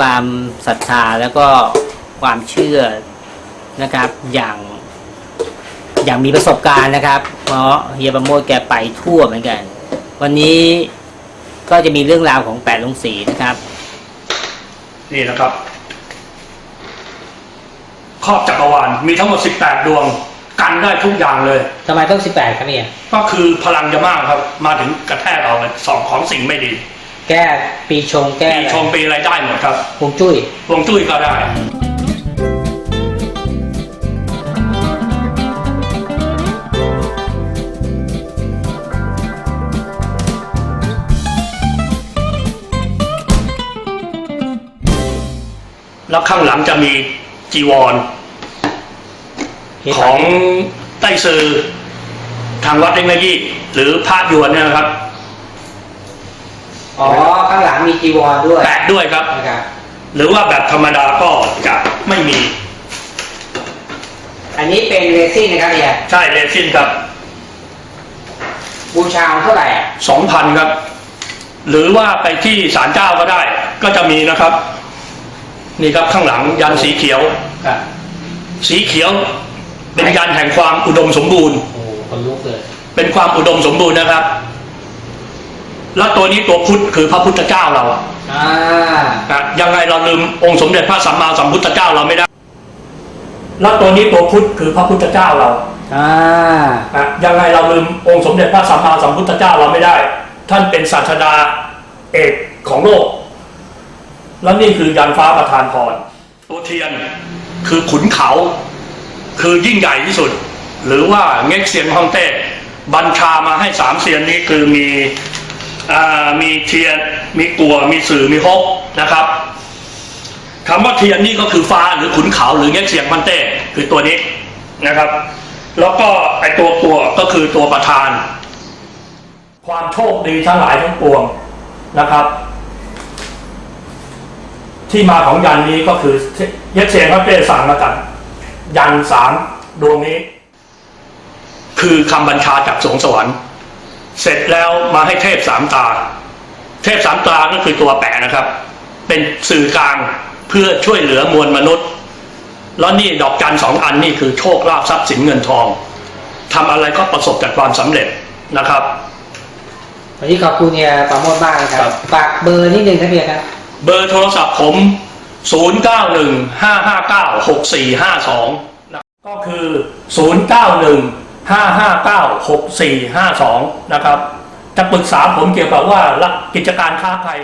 ความศรัทธาแล้วก็ความเชื่อนะครับ อย่าง อย่างมีประสบการณ์นะครับ เพราะเฮียประโมทแกไปทั่วเหมือนกัน วันนี้ก็จะมีเรื่องราวของแปดลงสีนะครับ นี่นะครับครอบจักรวาลมีทั้งหมด 18 ดวง กันได้ทุกอย่างเลยทำไมต้องสิบแปดครับเนี่ย ก็คือพลังจะมากครับ มาถึงกระแทกเอาเลยสองของสิ่งไม่ดี แก้ปีชงแก้ปีชงปีอะไรได้หมดครับฮวงจุ้ยฮวงจุ้ยก็ได้แล้วข้างหลังจะมีจีวร ของไต้ซือทางวัดเทคโนโลยีหรือพระยวนเนี่ยนะครับ อ๋อข้างหลังมีจีวรด้วยแปะด้วยครับ นะครับ หรือว่าแบบธรรมดาก็จะไม่มีอันนี้เป็นเรซินนะครับเนี่ยใช่เลซินครับบูชาเท่าไหร่อะสองพันครับ หรือว่าไปที่ศาลเจ้าก็ได้ ก็จะมีนะครับ นี่ครับข้างหลังยันสีเขียว ครับสีเขียว เป็นยันแห่งความอุดมสมบูรณ์ โอ้คนลุกเลย เป็นความอุดมสมบูรณ์นะครับ แล้วตัวนี้ตัวพุทธคือพระพุทธเจ้าเราอ่านะยังไงเราลืมองค์สมเด็จพระสัมมาสัมพุทธเจ้าเราไม่ได้ แล้วตัวนี้ตัวพุทธคือพระพุทธเจ้าเราอ่านะยังไงเราลืมองค์สมเด็จพระสัมมาสัมพุทธเจ้าเราไม่ได้ ท่านเป็นศาสดาเอกของโลก แล้วนี่คือยันฟ้าประทานพรตัวเทียนคือขุนเขา คือยิ่งใหญ่ที่สุด หรือว่าเง็กเซียนฮ่องเต้บัญชามาให้สามเซียนนี้คือมีอ่า มีเทียน มีกัวมีสื่อมีฮกนะครับคำว่าเทียนนี่ก็คือฟ้าหรือขุนเขาหรือเง็กเซียนฮ่องเต้คือตัวนี้นะครับ แล้วก็ไอตัวกัวก็คือตัวประธาน ความโชคดีทั้งหลายทั้งปวงนะครับ ที่มาของยันนี้ก็คือเย็ดเซียนพระเจ้สั่งมาจากยันสามดวงนี้ คือคำบัญชาจากสงสวรรค์ เสร็จแล้วมาให้เทพสามตา เทพสามตาก็คือตัวแปะนะครับ เป็นสื่อกลางเพื่อช่วยเหลือมวลมนุษย์ แล้วนี่ดอกจันสองอันนี่คือโชคลาภทรัพย์สินเงินทองทำอะไรก็ประสบแต่ความสำเร็จนะครับวันนี้ขอบคุณเฮียปราโมทมากนะคครัรับบฝากเบอร์นิดนึงครับเฮียครับ เบอร์โทรศัพท์ผม 0915596452 ก็คือ 559 6452 นะครับ จะปรึกษาผมเกี่ยวกับว่ากิจการค้าไทย